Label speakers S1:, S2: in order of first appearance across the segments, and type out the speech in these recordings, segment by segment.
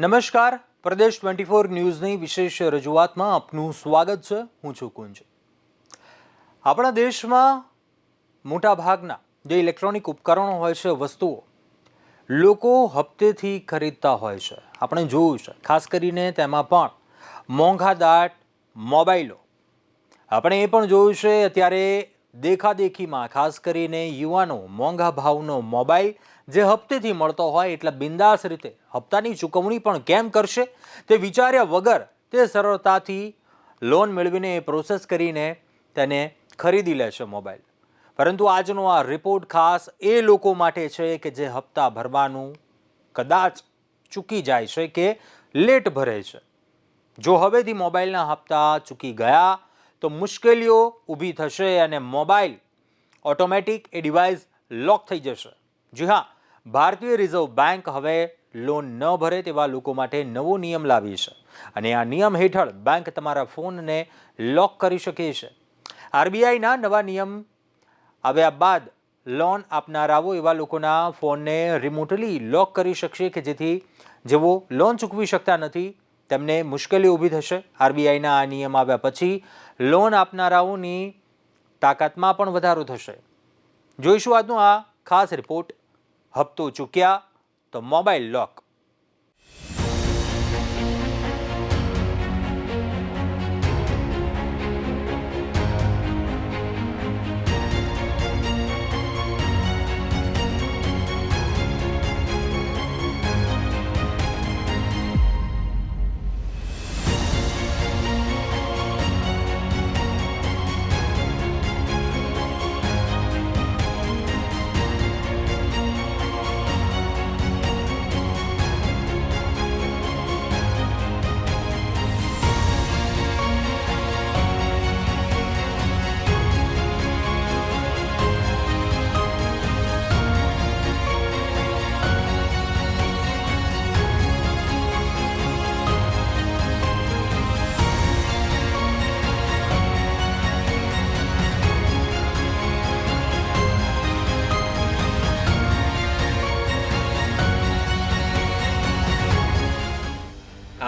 S1: નમસ્કાર. પ્રદેશ twenty four ન્યૂઝની વિશેષ રજૂઆતમાં આપનું સ્વાગત છે. હું છું કુંજ. આપણા દેશમાં મોટાભાગના જે ઇલેક્ટ્રોનિક ઉપકરણો હોય છે, વસ્તુઓ, લોકો હપ્તેથી ખરીદતા હોય છે. આપણે જોયું છે. ખાસ કરીને તેમાં પણ મોંઘાદાટ મોબાઈલો. આપણે એ પણ જોયું છે, અત્યારે દેખાદેખીમાં ખાસ કરીને યુવાનો મોંઘા ભાવનો મોબાઈલ જે હપ્તેથી મળતો હોય એટલે બિંદાસ રીતે હપ્તાની ચૂકવણી પણ કેમ કરશે તે વિચાર્યા વગર તે સરળતાથી લોન મેળવીને એ પ્રોસેસ કરીને તેને ખરીદી લેશે મોબાઈલ પરંતુ આજનો આ રિપોર્ટ ખાસ એ લોકો માટે છે કે જે હપ્તા ભરવાનું કદાચ ચૂકી જાય છે કે લેટ ભરે છે. જો હવેથી મોબાઈલના હપ્તા ચૂકી ગયા તો મુશ્કેલીઓ ઊભી થશે અને મોબાઈલ ઓટોમેટિક એ ડિવાઇસ લોક થઈ જશે. જી હા ભારતીય રિઝર્વ બેંક હવે લોન ન ભરે તેવા લોકો માટે નવો નિયમ લાવી છે. અને આ નિયમ હેઠળ બેંક તમારા ફોનને લોક કરી શકે છે. આરબીઆઈના નવા નિયમ આવ્યા બાદ લોન આપનારાઓ એવા લોકોના ફોનને રિમોટલી લોક કરી શકશે કે જેથી જેઓ લોન ચૂકવી શકતા નથી, તેમને મુશ્કેલી ઊભી થશે. આરબીઆઈના આ નિયમ આવ્યા પછી લોન આપનારાઓની તાકાતમાં પણ વધારો થશે. જોઈશું આજનો આ ખાસ રિપોર્ટ. હપ્તો ચૂક્યા તો મોબાઈલ લોક.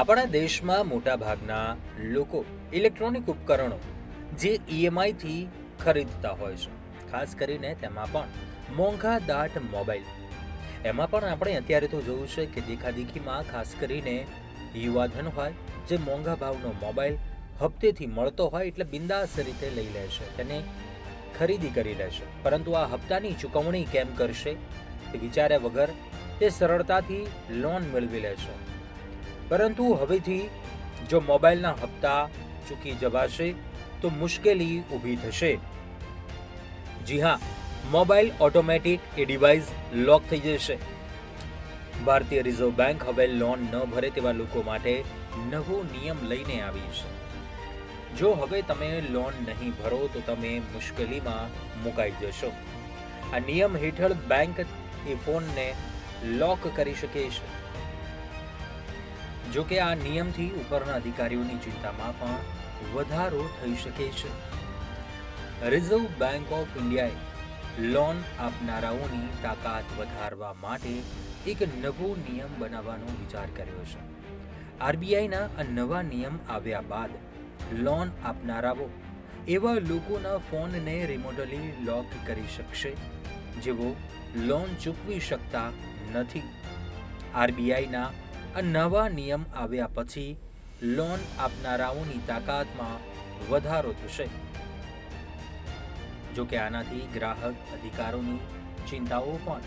S1: આપણા દેશમાં મોટાભાગના લોકો ઇલેક્ટ્રોનિક ઉપકરણો જે ઈએમઆઈથી ખરીદતા હોય છે. ખાસ કરીને તેમાં પણ મોંઘા દાટ મોબાઈલ. એમાં પણ આપણે અત્યારે તો જોયું છે કે દેખાદેખીમાં ખાસ કરીને યુવાધન હોય, જે મોંઘા ભાવનો મોબાઈલ હપ્તેથી મળતો હોય એટલે બિંદાસ રીતે લઈ લે છે તેને ખરીદી કરી લે છે. પરંતુ આ હપ્તાની ચૂકવણી કેમ કરશે? વિચાર્યા વગર તે સરળતાથી લોન મેળવી લે છે. પરંતુ હવેથી જો મોબાઈલના હપ્તા ચૂકી જવાશે, તો મુશ્કેલી ઊભી થશે. જી હા, મોબાઈલ ઓટોમેટિક એ ડિવાઇસ લોક થઈ જશે. ભારતીય રિઝર્વ બેંક હવે લોન ન ભરે તેવા લોકો માટે નવો નિયમ લઈને આવી છે. જો હવે તમે લોન નહીં ભરો, તો તમે મુશ્કેલીમાં મુકાઈ જશો. આ નિયમ હેઠળ બેંક એ ફોનને લોક કરી શકે છે. જો કે આ નિયમથી ઉપરના અધિકારીઓની ચિંતામાં પણ વધારો થઈ શકે છે. રિઝર્વ બેંક ઓફ ઇન્ડિયાએ લોન આપનારાઓની તાકાત વધારવા માટે એક નવો નિયમ બનાવવાનો વિચાર કર્યો છે. આરબીઆઈના આ નવા નિયમ આવ્યા બાદ લોન આપનારાઓ એવા લોકોના ફોનને રિમોટલી લોક કરી શકશે, જેઓ લોન ચૂકવી શકતા નથી. આરબીઆઈના આ નવા નિયમ આવ્યા પછી લોન આપનારાઓની તાકાતમાં વધારો થશે. જો કે આનાથી ગ્રાહક અધિકારોની ચિંતાઓ પણ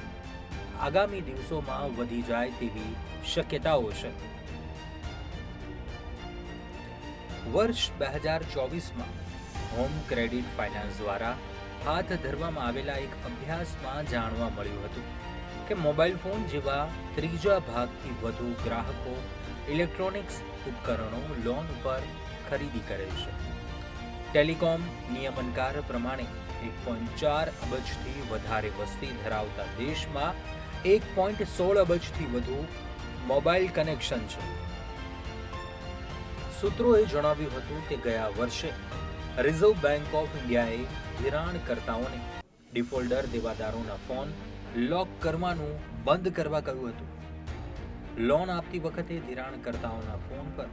S1: આગામી દિવસોમાં વધી જાય તેવી શક્યતાઓ છે. વર્ષ બે હજાર ચોવીસમાં હોમ ક્રેડિટ ફાઇનાન્સ દ્વારા હાથ ધરવામાં આવેલા એક અભ્યાસમાં જાણવા મળ્યું હતું. કે મોબાઈલ ફોન જેવા ત્રીજા ભાગથી વધુ ગ્રાહકો ઇલેક્ટ્રોનિક્સ ઉપકરણો લોન ઉપર ખરીદી કરે છે. ટેલિકોમ નિયમનકાર પ્રમાણે એક પોઈન્ટ ચાર અબજથી વધારે વસ્તી ધરાવતા દેશમાં એક પોઈન્ટ સોળ અબજથી વધુ મોબાઈલ કનેક્શન છે. સૂત્રોએ જણાવ્યું હતું કે ગયા વર્ષે રિઝર્વ બેંક ઓફ ઇન્ડિયાએ ધિરાણકર્તાઓને ડિફોલ્ટર દેવાદારોના ફોન લોક કરવાનું બંધ કરવા કહ્યું હતું. લોન આપતી વખતે ધિરાણકર્તાઓના ફોન પર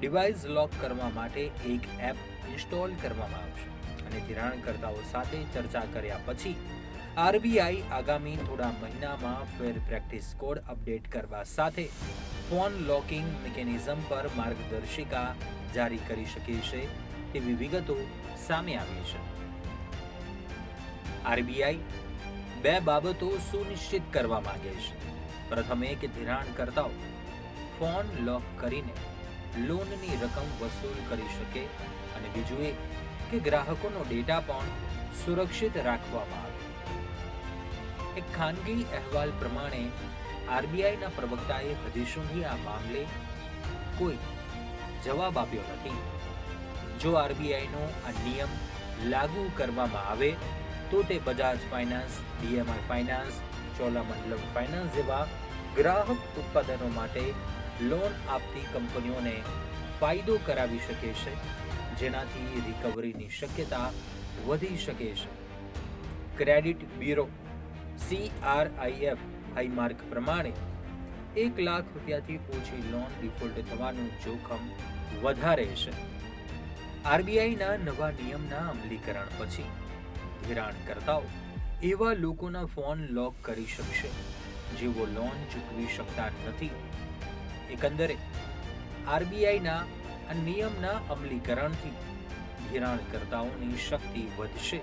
S1: ડિવાઇસ લોક કરવા માટે એક એપ ઇન્સ્ટોલ કરવામાં આવશે અને ધિરાણકર્તાઓ સાથે ચર્ચા કર્યા પછી આરબીઆઈ આગામી થોડા મહિનામાં ફેર પ્રેક્ટિસ કોડ અપડેટ કરવા સાથે ફોન લોકિંગ મિકેનિઝમ પર માર્ગદર્શિકા જારી કરી શકે છે તેવી વિગતો સામે આવી છે. આરબીઆઈ બે બાબતો સુનિશ્ચિત કરવા માંગે છે પ્રથમ એ કે ધિરાણકર્તાઓ ફોન લોક કરીને લોનની રકમ વસૂલ કરી શકે અને બીજું એ કે ગ્રાહકોનો ડેટા પણ સુરક્ષિત રાખવામાં આવે. એક ખાનગી અહેવાલ પ્રમાણે આરબીઆઈના પ્રવક્તાએ હજી સુધી આ મામલે કોઈ જવાબ આપ્યો નથી. જો આરબીઆઈનો આ નિયમ લાગુ કરવામાં આવે તો તે Bajaj finance, DMI finance, Cholamandalam finance જેવા ગ્રાહક ઉત્પાદનો માટે લોન આપતી કંપનીઓને ફાયદો કરાવી શકે છે, જેનાથી રિકવરીની શક્યતા વધી શકે છે. ક્રેડિટ બ્યુરો, સીઆરઆઈએફ હાઈમાર્ક પ્રમાણે એક લાખ રૂપિયાથી ઓછી લોન ડિફોલ્ટ થવાનું જોખમ વધારે છે. આરબીઆઈના નવા નિયમના અમલીકરણ પછી ધિરાણકર્તાઓ એવા લોકોના ફોન લોક કરી શકશે, જેઓ લોન ચૂકવી શકતા નથી. એકંદરે, આરબીઆઈના આ નિયમના અમલીકરણથી ધિરાણકર્તાઓની શક્તિ વધશે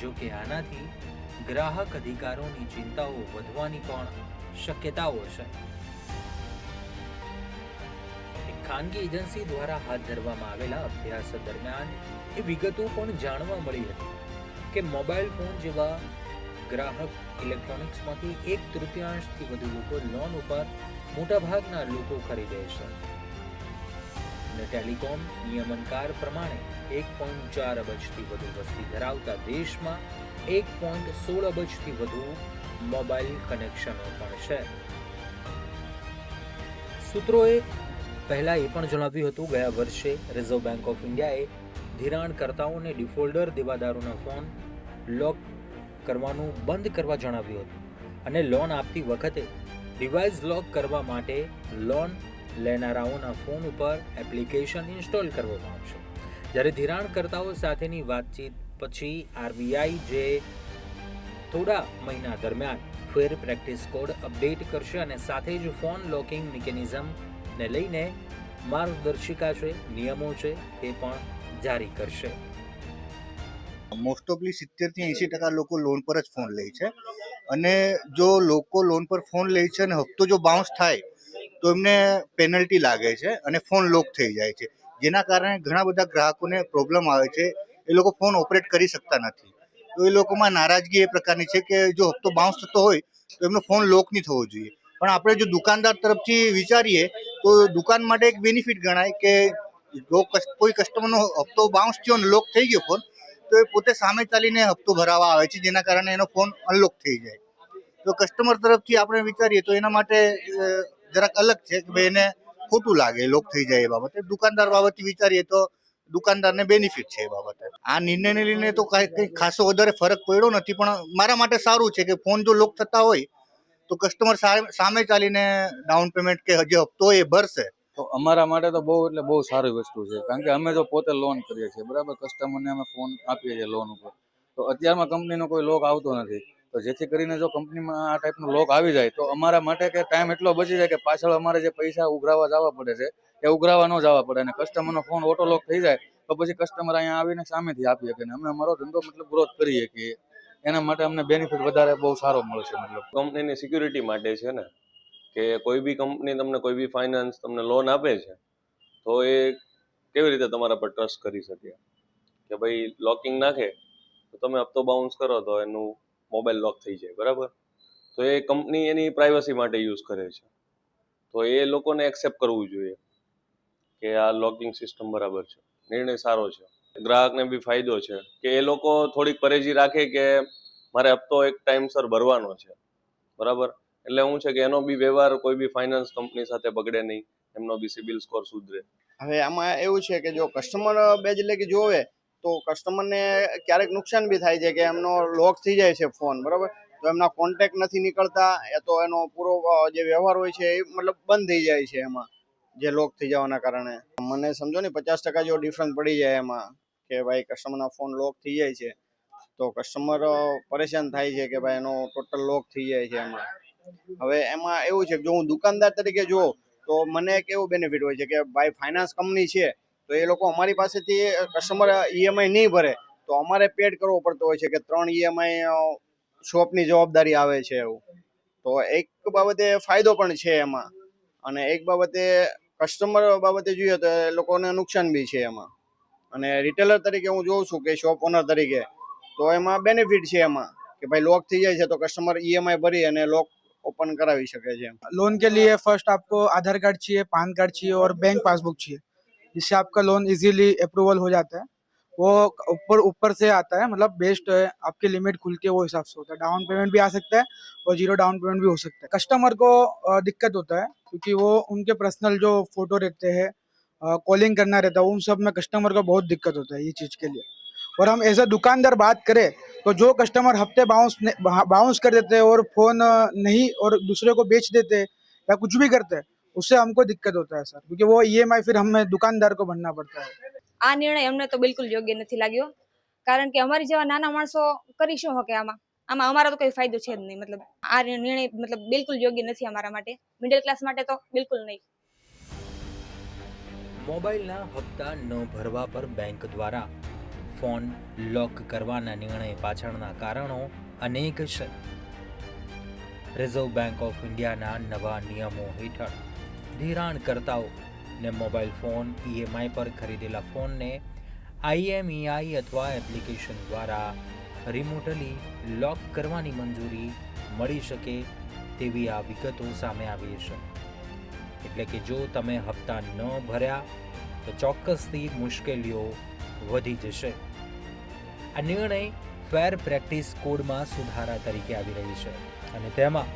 S1: જો કે આનાથી ગ્રાહક અધિકારોની ચિંતાઓ વધવાની પણ શક્યતાઓ છે. એક ખાનગી એજન્સી દ્વારા હાથ ધરવામાં આવેલા અભ્યાસ દરમિયાન એ વિગતો પણ જાણવા મળી હતી. કે મોબાઈલ ફોન જેવા ગ્રાહક ઇલેક્ટ્રોનિક્સમાંથી એક તૃતીયાંશથી વધુ લોકો લોન ઉપર મોટાભાગના લોકો ખરીદે છે. અને ટેલિકોમ નિયમનકાર પ્રમાણે એક પોઈન્ટ ચાર અબજથી વધુ વસ્તી ધરાવતા દેશમાં એક પોઈન્ટ સોળ અબજથી વધુ મોબાઈલ કનેક્શનો પણ છે. સૂત્રોએ પહેલાં એ પણ જણાવ્યું હતું, ગયા વર્ષે રિઝર્વ બેંક ઓફ ઇન્ડિયાએ ધિરાણકર્તાઓને ડિફોલ્ડર દેવાદારોના ફોન લોક કરવાનું બંધ કરવા જણાવ્યું હતું અને લોન આપતી વખતે ડિવાઇસ લોક કરવા માટે લોન લેનારાઓના ફોન ઉપર એપ્લિકેશન ઇન્સ્ટોલ કરવામાં આવશે. જ્યારે ધિરાણકર્તાઓ સાથેની વાતચીત પછી આરબીઆઈ જે થોડા મહિના દરમિયાન ફેર પ્રેક્ટિસ કોડ અપડેટ કરશે અને સાથે જ ફોન લોકિંગ મિકેનિઝમને લઈને માર્ગદર્શિકા છે, નિયમો છે તે પણ જારી કરશે.
S2: મોસ્ટ ઓફલી સિત્તેરથી એંસી ટકા લોકો લોન પર જ ફોન લે છે. અને જો લોકો લોન પર ફોન લે છે અને હપ્તો જો બાઉન્સ થાય, તો એમને પેનલ્ટી લાગે છે અને ફોન લોક થઈ જાય છે. જેના કારણે ઘણા બધા ગ્રાહકોને પ્રોબ્લેમ આવે છે. એ લોકો ફોન ઓપરેટ કરી શકતા નથી. તો એ લોકોમાં નારાજગી એ પ્રકારની છે કે જો હપ્તો બાઉન્સ થતો હોય, તો એમનો ફોન લોક નહીં થવો જોઈએ. પણ આપણે જો દુકાનદાર તરફથી વિચારીએ, તો દુકાન માટે એક બેનિફિટ ગણાય કે જો કોઈ કસ્ટમરનો હપ્તો બાઉન્સ થયો અને લોક થઈ ગયો ફોન તો એ પોતે સામે ચાલીને હપ્તો ભરાવા આવે છે, જેના કારણે એનો ફોન અનલોક થઈ જાય. તો કસ્ટમર તરફથી આપણે વિચારીએ તો એના માટે જરાક અલગ છે કે ભાઈ એને ખોટું લાગે લોક થઈ જાય એ બાબતે. દુકાનદાર બાબતથી વિચારીએ તો દુકાનદારને બેનિફિટ છે એ બાબતે. આ નિર્ણયને લઈને તો કાંઈ ખાસો વધારે ફરક પડ્યો નથી, પણ મારા માટે સારું છે કે ફોન જો લોક થતા હોય, તો કસ્ટમર સામે ચાલીને ડાઉન પેમેન્ટ કે જે હપ્તો એ ભરશે.
S3: તો અમારા માટે તો બહુ એટલે બહુ સારી વસ્તુ છે. કારણ કે અમે જો પોતે લોન કરીએ છીએ. બરાબર? કસ્ટમરને અમે ફોન આપીએ છીએ લોન ઉપર. તો અત્યારમાં કંપનીનો કોઈ લોક આવતો નથી. તો જેથી કરીને જો કંપનીમાં આ ટાઈપનો લોક આવી જાય, તો અમારા માટે કે ટાઈમ એટલો બચી જાય કે પાછળ અમારે જે પૈસા ઉઘરાવા જવા પડે છે, એ ઉઘરાવા ન જવા પડે. અને કસ્ટમરનો ફોન ઓટો લોક થઈ જાય, તો પછી કસ્ટમર અહીંયા આવીને સામેથી આપીએ કે અમે અમારો ધંધો મતલબ ગ્રોથ કરી શકીએ એના માટે અમને બેનિફિટ વધારે બહુ સારો મળશે મતલબ.
S4: કંપનીની સિક્યુરિટી માટે છે ને? કે કોઈ બી કંપની તમને કોઈ બી ફાઇનાન્સ તમને લોન આપે છે, તો એ કેવી રીતે તમારા પર ટ્રસ્ટ કરી શકે? કે ભાઈ લોકિંગ નાખે, તો તમે હપ્તો બાઉન્સ કરો તો એનું મોબાઈલ લોક થઈ જાય, બરાબર? તો એ કંપની એની પ્રાઇવસી માટે યુઝ કરે છે. તો એ લોકોને એક્સેપ્ટ કરવું જોઈએ કે આ લોકિંગ સિસ્ટમ બરાબર છે. નિર્ણય સારો છે. ગ્રાહકને બી ફાયદો છે કે એ લોકો થોડીક પરેજી રાખે કે મારે હપ્તો એક ટાઈમસર ભરવાનો છે. બરાબર? એટલે હું છે કે એનો બી વ્યવહાર કોઈ બી ફાઇનાન્સ કંપની સાથે બગડે નહીં, એમનો બી સિબિલ સ્કોર સુધરે.
S5: હવે આમાં એવું છે કે જો કસ્ટમર બેજ કે જોવે, તો કસ્ટમરને ક્યારેક નુકસાન બી થાય છે કે એમનો લોક થઈ જાય છે ફોન બરાબર? તો એમના કોન્ટેક્ટ નથી નીકળતા, એ તો એનો પૂરો જે વ્યવહાર હોય છે એ મતલબ બંધ થઈ જાય છે એમાં, જે લોક થઈ જવાના કારણે. મને સમજો ને પચાસ ટકા જેવો ડિફરન્સ પડી જાય એમાં, કે ભાઈ કસ્ટમરના ફોન લોક થઈ જાય છે, તો કસ્ટમર પરેશાન થાય છે કે ભાઈ એનો ટોટલ લોક થઈ જાય છે એમાં. હવે એમાં એવું છે જો હું દુકાનદાર તરીકે જો તો મને એક એવું બેનિફિટ હોય છે કે ભાઈ ફાઇનાન્સ કંપની છે, તો એ લોકો અમારી પાસેથી કસ્ટમર ઈએમઆઈ નહીં ભરે, તો અમારે પેડ કરવો પડતો હોય છે કે ત્રણ ઈએમઆઈ શોપની જવાબદારી આવે છે એવું. તો એક બાબતે ફાયદો પણ છે એમાં, અને એક બાબતે કસ્ટમર બાબતે જોઈએ તો એ લોકોને નુકસાન બી છે એમાં. અને રિટેલર તરીકે હું જોઉં છું કે શોપ ઓનર તરીકે, તો એમાં બેનિફિટ છે એમાં, કે ભાઈ લોક થઈ જાય છે તો કસ્ટમર ઈએમઆઈ ભરી અને લોક ઓપન કરાવી શકે છે
S6: लोन के लिए फर्स्ट आपको आधार कार्ड चाहिए पान कार्ड चाहिए और बैंक पासबुक चाहिए जिससे आपका लोन इजीली अप्रूवल हो जाता है वो ऊपर ऊपर से आता है मतलब बेस्ट है आपकी लिमिट खुल के वो हिसाब से होता है डाउन पेमेंट भी आ सकता है और जीरो डाउन पेमेंट भी हो सकता है कस्टमर को अ, दिक्कत होता है क्योंकि वो उनके पर्सनल जो फोटो रहते हैं कॉलिंग करना रहता है उन सब में कस्टमर को बहुत दिक्कत होता है ये चीज़ के लिए और हम एज अ दुकानदार बात करें तो जो कस्टमर हफ्ते बाउंस बाउंस कर देते हैं और फोन अ, नहीं और दूसरे को बेच देते हैं या कुछ भी करते हैं उससे हमको दिक्कत होता है सर क्योंकि वो ईएमआई फिर हमें दुकानदार को भरना पड़ता है
S7: આ નિર્ણય અમને તો બિલકુલ યોગ્ય નથી લાગ્યો કારણ કે અમારી જેવા નાના માણસો કરી શું શકે આમાં આમાં અમારો તો કોઈ ફાયદો છે જ નહીં મતલબ આ નિર્ણય મતલબ બિલકુલ યોગ્ય નથી અમારા માટે મિડલ ક્લાસ માટે તો બિલકુલ નહીં
S1: મોબાઈલના હપ્તા ન ભરવા પર બેંક દ્વારા ફોન લોક કરવાના નિર્ણય પાછળના કારણો અનેક છે. રિઝર્વ બેંક ઓફ ઇન્ડિયાના નવા નિયમો હેઠળ ધિરાણકર્તાઓને મોબાઈલ ફોન ઈએમઆઈ પર ખરીદેલા ફોનને આઈએમઈઆઈ અથવા એપ્લિકેશન દ્વારા રિમોટલી લોક કરવાની મંજૂરી મળી શકે તેવી આ વિગતો સામે આવી છે. એટલે કે જો તમે હપ્તા ન ભર્યા, તો ચોક્કસથી મુશ્કેલીઓ વધી જશે. આ નિર્ણય ફેર પ્રેક્ટિસ કોડમાં સુધારા તરીકે આવી રહી છે અને તેમાં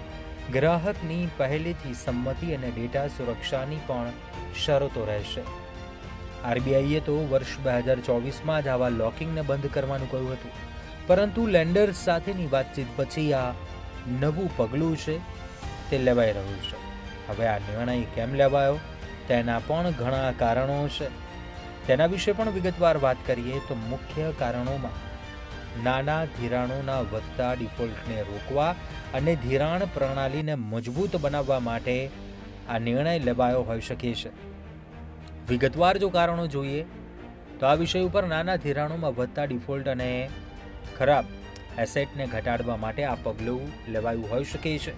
S1: ગ્રાહકની પહેલેથી સંમતિ અને ડેટા સુરક્ષાની પણ શરતો રહેશે. આરબીઆઈએ તો વર્ષ બે હજાર ચોવીસમાં જ આવા લોકિંગને બંધ કરવાનું કહ્યું હતું. પરંતુ લેન્ડર્સ સાથેની વાતચીત પછી આ નવું પગલું છે તે લેવાઈ રહ્યું છે. હવે આ નિર્ણય કેમ લેવાયો તેના પણ ઘણા કારણો છે. તેના વિશે પણ વિગતવાર વાત કરીએ તો મુખ્ય કારણોમાં નાના ધિરાણોના વધતા ડિફોલ્ટને રોકવા અને ધિરાણ પ્રણાલીને મજબૂત બનાવવા માટે આ નિર્ણય લેવાયો હોઈ શકે છે. વિગતવાર જો કારણો જોઈએ, તો આ વિષય ઉપર નાના ધિરાણોમાં વધતા ડિફોલ્ટ અને ખરાબ એસેટને ઘટાડવા માટે આ પગલું લેવાયું હોઈ શકે છે.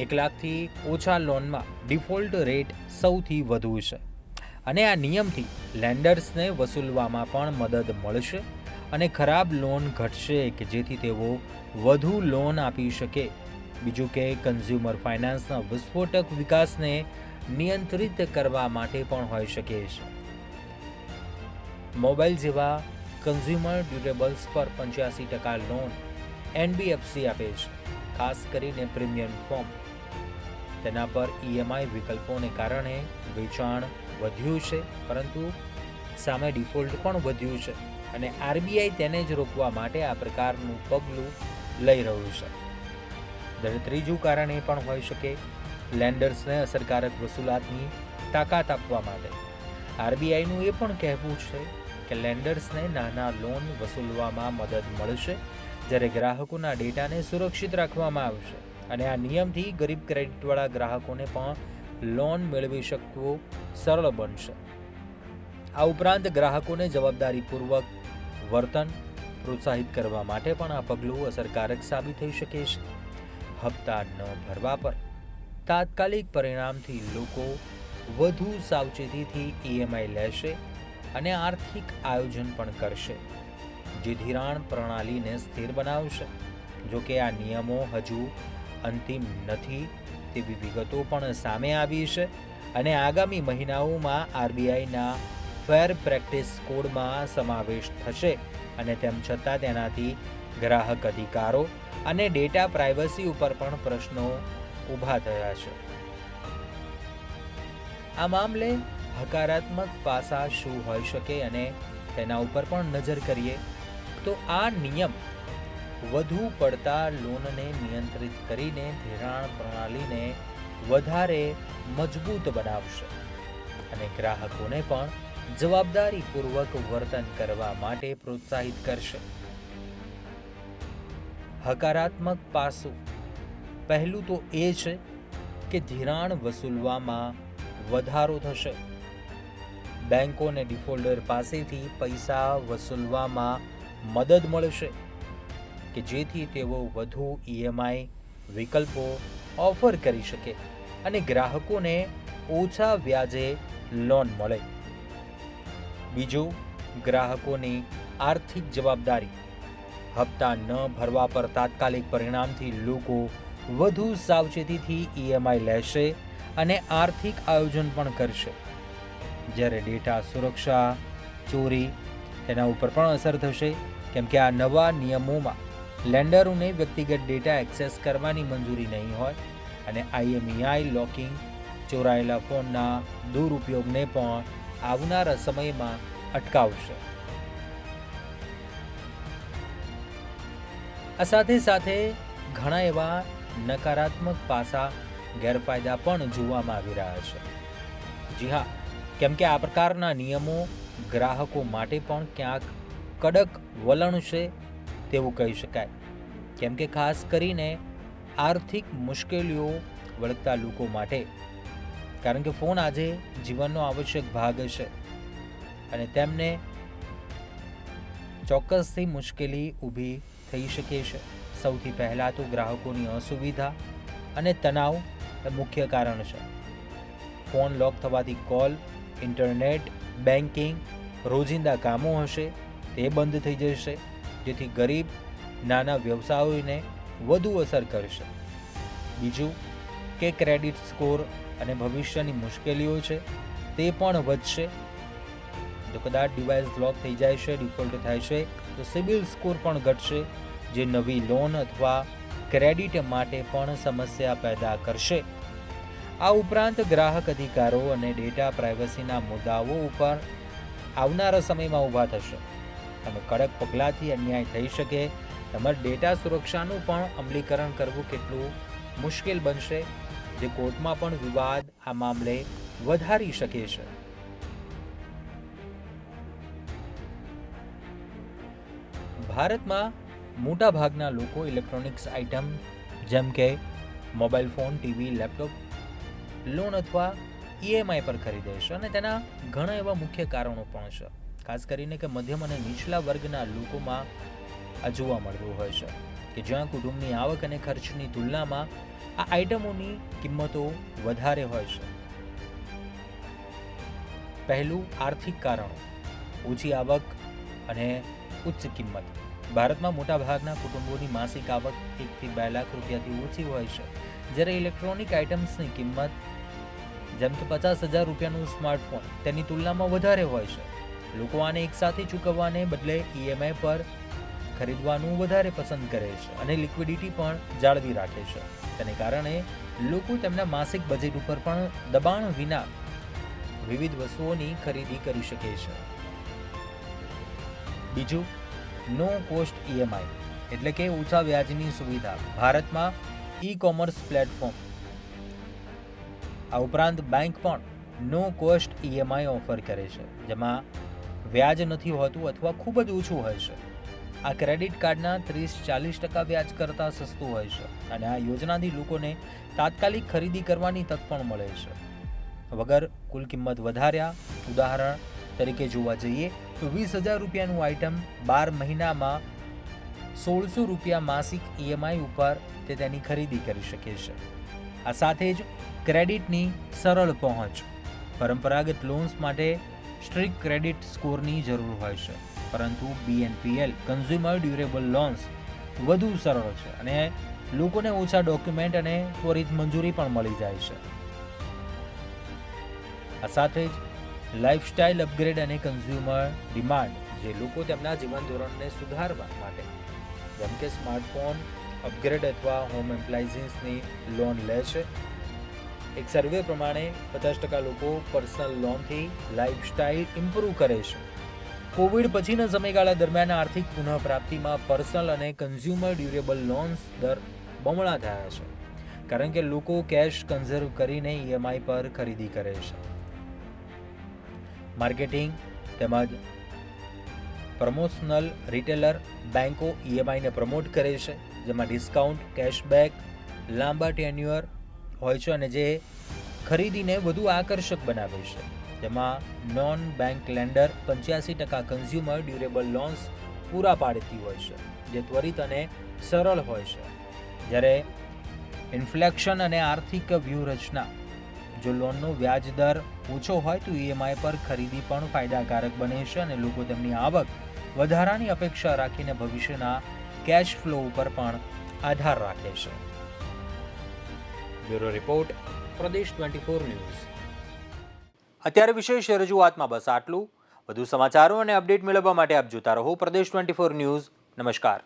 S1: એક લાખથી ઓછા લોનમાં ડિફોલ્ટ રેટ સૌથી વધુ છે. અને આ નિયમથી લેન્ડર્સને વસૂલવામાં પણ મદદ મળશે અને ખરાબ લોન ઘટશે કે જેથી તેઓ વધુ લોન આપી શકે. બીજું કે કન્ઝ્યુમર ફાઇનાન્સના વિસ્ફોટક વિકાસને નિયંત્રિત કરવા માટે પણ હોઈ શકે છે. મોબાઈલ જેવા કન્ઝ્યુમર ડ્યુરેબલ્સ પર પંચ્યાસી ટકા લોન એનબીએફસી આપે છે, ખાસ કરીને પ્રીમિયમ ફોર્મ. તેના પર ઈએમઆઈ વિકલ્પોને કારણે વેચાણ વધ્યું છે, પરંતુ સામે ડિફોલ્ટ પણ વધ્યું છે અને આરબીઆઈ તેને જ રોકવા માટે આ પ્રકારનું પગલું લઈ રહ્યું છે. ત્રીજું કારણ એ પણ હોઈ શકે, લેન્ડર્સને અસરકારક વસૂલાતની તાકાત આપવા માટે. આરબીઆઈનું એ પણ કહેવું છે કે લેન્ડર્સને નાના લોન વસૂલવામાં મદદ મળશે, જ્યારે ગ્રાહકોના ડેટાને સુરક્ષિત રાખવામાં આવશે. અને આ નિયમથી ગરીબ ક્રેડિટવાળા ગ્રાહકોને પણ લોન મેળવી શકવું સરળ બનશે. આ ઉપરાંત ગ્રાહકોને જવાબદારીપૂર્વક વર્તન પ્રોત્સાહિત કરવા માટે પણ આ પગલું અસરકારક સાબિત થઈ શકે છે. હપ્તા ન ભરવા પર તાત્કાલિક પરિણામથી લોકો વધુ સાવચેતીથી ઈએમઆઈ લેશે અને આર્થિક આયોજન પણ કરશે, જે ધિરાણ પ્રણાલીને સ્થિર બનાવશે. જો કે આ નિયમો હજુ અંતિમ નથી તેવી વિગતો પણ સામે આવી છે અને આગામી મહિનાઓમાં આરબીઆઈના ફેર પ્રેક્ટિસ કોડમાં સમાવેશ થશે અને તેમ છતાં તેનાથી ગ્રાહક અધિકારો અને ડેટા પ્રાઇવસી ઉપર પણ પ્રશ્નો ઊભા થયા છે. આ મામલે હકારાત્મક પાસા શું હોઈ શકે અને તેના ઉપર પણ નજર કરીએ તો આ નિયમ વધુ પડતા લોનને નિયંત્રિત કરીને ધિરાણ પ્રણાલીને વધારે મજબૂત બનાવશે. અને ગ્રાહકોને પણ જવાબદારીપૂર્વક વર્તન કરવા માટે પ્રોત્સાહિત કરશે. હકારાત્મક પાસું. પહેલું તો એ છે કે ધિરાણ વસૂલવામાં વધારો થશે. બેંકોને ડિફોલ્ટર પાસેથી પૈસા વસૂલવામાં મદદ મળશે. કે જેથી તેઓ વધુ ઈએમઆઈ વિકલ્પો ઓફર કરી શકે અને ગ્રાહકોને ઓછા વ્યાજે લોન મળે. બીજું, ગ્રાહકોની આર્થિક જવાબદારી. હપ્તા ન ભરવા પર તાત્કાલિક પરિણામથી લોકો વધુ સાવચેતીથી ઈએમઆઈ લેશે અને આર્થિક આયોજન પણ કરશે. જ્યારે ડેટા સુરક્ષા, ચોરી તેના ઉપર પણ અસર થશે, કેમ કે આ નવા નિયમોમાં લેન્ડરોને વ્યક્તિગત ડેટા એક્સેસ કરવાની મંજૂરી નહીં હોય અને આઈએમઈઆઈ લોકિંગ ચોરાયેલા ફોનના દુરુપયોગને પણ આવનારા સમયમાં અટકાવશે. આ સાથે સાથે ઘણા એવા નકારાત્મક પાસા ગેરફાયદા પણ જોવામાં આવી રહ્યા છે. જી હા, કેમ કે આ પ્રકારના નિયમો ગ્રાહકો માટે પણ ક્યાંક કડક વલણ છે તેવું કહી શકાય. કેમ કે ખાસ કરીને આર્થિક મુશ્કેલીઓ વળગતા લોકો માટે. કારણ કે ફોન આજે જીવનનો આવશ્યક ભાગ છે અને તેમને ચોક્કસથી મુશ્કેલી ઊભી થઈ શકે છે. સૌથી પહેલાં તો ગ્રાહકોની અસુવિધા અને તણાવ એ મુખ્ય કારણ છે. ફોન લોક થવાથી કોલ, ઇન્ટરનેટ બેન્કિંગ રોજિંદા કામો હશે, તે બંધ થઈ જશે. જેથી ગરીબ નાના વ્યવસાયોને વધુ અસર કરશે. બીજું, કે ક્રેડિટ સ્કોર અને ભવિષ્યની મુશ્કેલીઓ છે, તે પણ વધશે. જો કદાચ ડિવાઇસ લોક થઈ જાય છે ડિફોલ્ટ થાય છે, તો સિબિલ સ્કોર પણ ઘટશે, જે નવી લોન અથવા ક્રેડિટ માટે પણ સમસ્યા પેદા કરશે. આ ઉપરાંત ગ્રાહક અધિકારો અને ડેટા પ્રાઇવસીના મુદ્દાઓ ઉપર આવનારા સમયમાં ઊભા થશે. અને કડક પગલાંથી અન્યાય થઈ શકે. તમારા ડેટા સુરક્ષાનું પણ અમલીકરણ કરવું કેટલું મુશ્કેલ બનશે. જે કોર્ટમાં પણ વિવાદ આ મામલે વધારી શકે છે. ભારતમાં મોટા ભાગના લોકો ઇલેક્ટ્રોનિક્સ આઇટમ જેમ કે mobile phone, TV, laptop, loan અથવા ઈએમઆઈ પર ખરીદે છે અને તેના ઘણા એવા મુખ્ય કારણો પણ છે. ખાસ કરીને કે મધ્યમ અને નીચલા વર્ગના લોકોમાં આ જોવા મળતું હોય છે કે જ્યાં કુટુંબની આવક અને ખર્ચની તુલનામાં આ આઇટમોની કિંમતો વધારે હોય છે. પહેલું આર્થિક કારણો. ઓછી આવક અને ઉચ્ચ કિંમત. ભારતમાં મોટાભાગના કુટુંબોની માસિક આવક એકથી બે લાખ રૂપિયાથી ઓછી હોય છે. જ્યારે ઇલેક્ટ્રોનિક આઇટમ્સની કિંમત જેમ કે પચાસ હજાર રૂપિયાનું સ્માર્ટફોન તેની તુલનામાં વધારે હોય છે. લોકો આને એકસાથે ચૂકવવાને બદલે ઈએમઆઈ પર ખરીદવાનું વધારે પસંદ કરે છે અને લિક્વિડિટી પણ જાળવી રાખે છે. તેને કારણે લોકો તેમના માસિક બજેટ ઉપર પણ દબાણ વિના વિવિધ વસ્તુઓની ખરીદી કરી શકે છે. બીજું નો કોસ્ટ ઈએમઆઈ એટલે કે ઓછા વ્યાજની સુવિધા. ભારતમાં ઈ કોમર્સ પ્લેટફોર્મ આ ઉપરાંત બેંક પણ નો કોસ્ટ ઈએમઆઈ ઓફર કરે છે, જેમાં વ્યાજ નથી હોતું અથવા ખૂબ જ ઓછું હોય છે. આ ક્રેડિટ કાર્ડના ત્રીસ ચાલીસ ટકા વ્યાજ કરતાં સસ્તું હોય છે અને આ યોજનાથી લોકોને તાત્કાલિક ખરીદી કરવાની તક પણ મળે છે. વગર કુલ કિંમત વધાર્યા, ઉદાહરણ તરીકે જોવા જઈએ તો વીસ હજાર રૂપિયાનું આઇટમ બાર મહિનામાં સોળસો રૂપિયા માસિક ઈએમઆઈ ઉપર તે તેની ખરીદી કરી શકે છે. આ સાથે જ ક્રેડિટની સરળ પહોંચ, પરંપરાગત લોન્સ માટે સ્ટ્રિક્ટ ક્રેડિટ સ્કોરની જરૂર હોય છે. પરંતુ બીએનપીએલ કન્ઝ્યુમર ડ્યુરેબલ લોન્સ વધુ સરળ છે અને લોકોને ઓછા ડોક્યુમેન્ટ અને ત્વરિત મંજૂરી પણ મળી જાય છે. આ સાથે જ લાઇફસ્ટાઇલ અપગ્રેડ અને કન્ઝ્યુમર ડિમાન્ડ જે લોકો તેમના જીવન ધોરણને સુધારવા માટે જેમ કે સ્માર્ટફોન અપગ્રેડ અથવા હોમ એપ્લાયન્સીસની લોન લે છે એક સર્વે પ્રમાણે પચાસ ટકા લોકો પર્સનલ લોનથી લાઇફસ્ટાઇલ ઇમ્પ્રૂવ કરે છે. કોવિડ પછીના સમયગાળા દરમિયાન આર્થિક પુનઃપ્રાપ્તિમાં પર્સનલ અને કન્ઝ્યુમર ડ્યુરેબલ લોન્સ દર બમણા થયા છે. કારણ કે લોકો કેશ કન્ઝર્વ કરીને ઈએમઆઈ પર ખરીદી કરે છે. માર્કેટિંગ તેમજ પ્રમોશનલ રિટેલર બેન્કો ઈએમઆઈને પ્રમોટ કરે છે, જેમાં ડિસ્કાઉન્ટ, કેશબેક, લાંબા ટેન્યુઅર હોય છે અને જે ખરીદીને વધુ આકર્ષક બનાવે છે. જેમાં નોન બેંક લેન્ડર પંચ્યાસી ટકા કન્ઝ્યુમર ડ્યુરેબલ લોન્સ પૂરા પાડતી હોય છે, જે ત્વરિત અને સરળ હોય છે. જ્યારે ઇન્ફ્લેક્શન અને આર્થિક વ્યૂહરચના, જો લોનનો વ્યાજ દર ઓછો હોય તો ઈએમઆઈ પર ખરીદી પણ ફાયદાકારક બને છે અને લોકો તેમની આવક વધારાની અપેક્ષા રાખીને ભવિષ્યના કેશ ફ્લો ઉપર પણ આધાર રાખે છે. Bureau report, Pradesh twenty four news. અત્યારે વિશેષ રજૂઆતમાં બસ આટલું. વધુ સમાચારો અને અપડેટ મેળવવા માટે આપ જોતા રહો પ્રદેશ ટ્વેન્ટી ફોર ન્યૂઝ. નમસ્કાર.